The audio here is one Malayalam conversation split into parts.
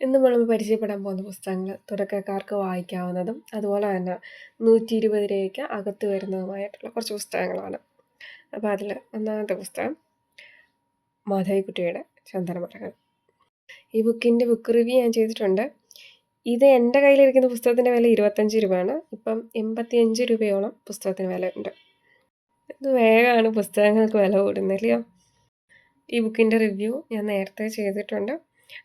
ഇന്ന് നമ്മൾ പരിചയപ്പെടാൻ പോകുന്ന പുസ്തകങ്ങൾ തുടക്കക്കാർക്ക് വായിക്കാവുന്നതും അതുപോലെ തന്നെ നൂറ്റി ഇരുപത് രൂപയ്ക്ക് അകത്ത് വരുന്നതുമായിട്ടുള്ള കുറച്ച് പുസ്തകങ്ങളാണ്. അപ്പോൾ അതിൽ ഒന്നാമത്തെ പുസ്തകം മാധവിക്കുട്ടിയുടെ ചന്ദനമരങ്ങൾ ഈ ബുക്കിന്റെ ബുക്ക് റിവ്യൂ ഞാൻ ചെയ്തിട്ടുണ്ട്. ഇത് എന്റെ കയ്യിലിരിക്കുന്ന പുസ്തകത്തിന്റെ വില ഇരുപത്തഞ്ച് രൂപയാണ്. ഇപ്പം എൺപത്തിയഞ്ച് രൂപയോളം പുസ്തകത്തിന് വില ഉണ്ട് ഇത് വേഗമാണ് പുസ്തകങ്ങൾക്ക് വില കൂടുന്നില്ലയോ ഈ ബുക്കിന്റെ റിവ്യൂ ഞാൻ നേരത്തെ ചെയ്തിട്ടുണ്ട്.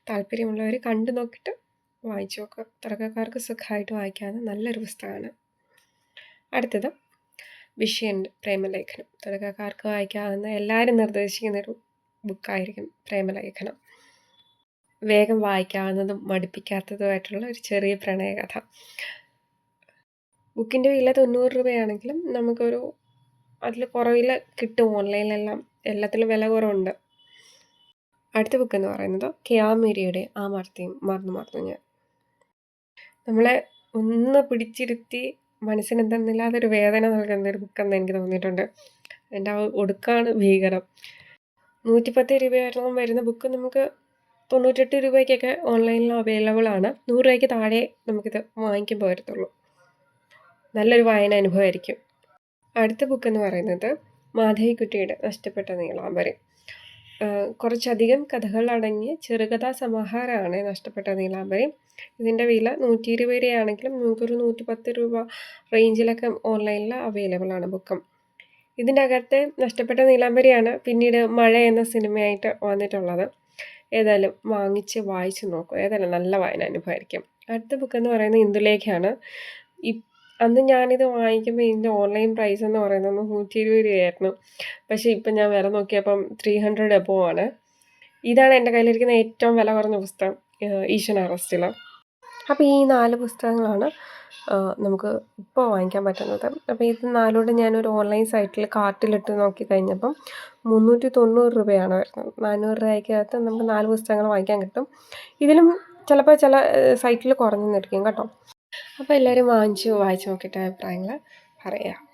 താല്പര്യമുള്ളവർ കണ്ടു നോക്കിയിട്ട് വായിച്ചു നോക്കുക തുടക്കക്കാർക്ക് സുഖമായിട്ട് വായിക്കാവുന്ന നല്ലൊരു പുസ്തകമാണ്. അടുത്തത് വിഷയന്റെ പ്രേമലേഖനം. തുടക്കക്കാർക്ക് വായിക്കാവുന്ന എല്ലാവരും നിർദ്ദേശിക്കുന്നൊരു ബുക്കായിരിക്കും പ്രേമലേഖനം. വേഗം വായിക്കാവുന്നതും മടുപ്പിക്കാത്തതുമായിട്ടുള്ള ഒരു ചെറിയ പ്രണയകഥ. ബുക്കിന്റെ വില തൊണ്ണൂറ് രൂപയാണെങ്കിലും നമുക്കൊരു അതിൽ കുറവിൽ കിട്ടും. ഓൺലൈനിലെല്ലാം എല്ലാത്തിലും വില കുറവുണ്ട്. അടുത്ത ബുക്ക് എന്ന് പറയുന്നത് കെയാമേരിയുടെ ആ മർത്തിയും മറന്നു മറന്നു ഞാൻ. നമ്മളെ ഒന്ന് പിടിച്ചിരുത്തി മനസ്സിന് എന്തെന്നില്ലാതെ ഒരു വേദന നൽകുന്ന ഒരു ബുക്കെന്ന് എനിക്ക് തോന്നിയിട്ടുണ്ട്. എന്റെ ആ ഒടുക്കാണ് ഭീകരം. നൂറ്റിപ്പത്ത് രൂപയോളം വരുന്ന ബുക്ക് നമുക്ക് തൊണ്ണൂറ്റെട്ട് രൂപയ്ക്കൊക്കെ ഓൺലൈനിൽ അവൈലബിൾ ആണ്. നൂറ് രൂപയ്ക്ക് താഴെ നമുക്കിത് വാങ്ങിക്കുമ്പോൾ വരത്തുള്ളൂ നല്ലൊരു വായന അനുഭവമായിരിക്കും. അടുത്ത ബുക്ക് എന്ന് പറയുന്നത് മാധവിക്കുട്ടിയുടെ നഷ്ടപ്പെട്ട നീളാമ്പരി. കുറച്ചധികം കഥകൾ കഥകളടങ്ങിയ ചെറുകഥാ സമാഹാരമാണ് നഷ്ടപ്പെട്ട നീലാംബരി. ഇതിന്റെ വില നൂറ്റി ഇരുപത് രൂപയാണെങ്കിലും നമുക്കൊരു നൂറ്റി പത്ത് രൂപ റേഞ്ചിലൊക്കെ ഓൺലൈനിൽ അവൈലബിൾ ആണ് ബുക്കും. ഇതിന്റെ അകത്തെ നഷ്ടപ്പെട്ട നീലാംബരിയാണ് പിന്നീട് മഴ എന്ന സിനിമയായിട്ട് വന്നിട്ടുള്ളത്. ഏതായാലും വാങ്ങിച്ച് വായിച്ച് നോക്കും ഏതായാലും നല്ല വായന അനുഭവമായിരിക്കും. അടുത്ത ബുക്ക് എന്ന് പറയുന്നത് ഇന്ദുലേഖയാണ്. അന്ന് ഞാനിത് വാങ്ങിക്കുമ്പോൾ ഇതിന്റെ ഓൺലൈൻ പ്രൈസ് എന്ന് പറയുന്നത് നൂറ്റി ഇരുപത് രൂപയായിരുന്നു. പക്ഷേ ഇപ്പം ഞാൻ വില നോക്കിയപ്പം ത്രീ ഹൺഡ്രഡ് എബോ ആണ്. ഇതാണ് എന്റെ കയ്യിലിരിക്കുന്ന ഏറ്റവും വില കുറഞ്ഞ പുസ്തകം ഈശൻ അറസ്റ്റിൽ. അപ്പോൾ ഈ നാല് പുസ്തകങ്ങളാണ് നമുക്ക് ഇപ്പോൾ വാങ്ങിക്കാൻ പറ്റുന്നത്. അപ്പോൾ ഇത് നാലോടെ ഞാനൊരു ഓൺലൈൻ സൈറ്റിൽ കാർട്ടിലിട്ട് നോക്കി കഴിഞ്ഞപ്പം മുന്നൂറ്റി തൊണ്ണൂറ് രൂപയാണ് വരുന്നത്. നാനൂറ് രൂപയ്ക്കകത്ത് നമുക്ക് നാല് പുസ്തകങ്ങൾ വാങ്ങിക്കാൻ കിട്ടും. ഇതിലും ചിലപ്പോൾ ചില സൈറ്റിൽ കുറഞ്ഞു നിന്നിരിക്കും കേട്ടോ. അപ്പോൾ എല്ലാവരും വാങ്ങിച്ച് വായിച്ച് നോക്കിയിട്ട് അഭിപ്രായങ്ങൾ പറയാം.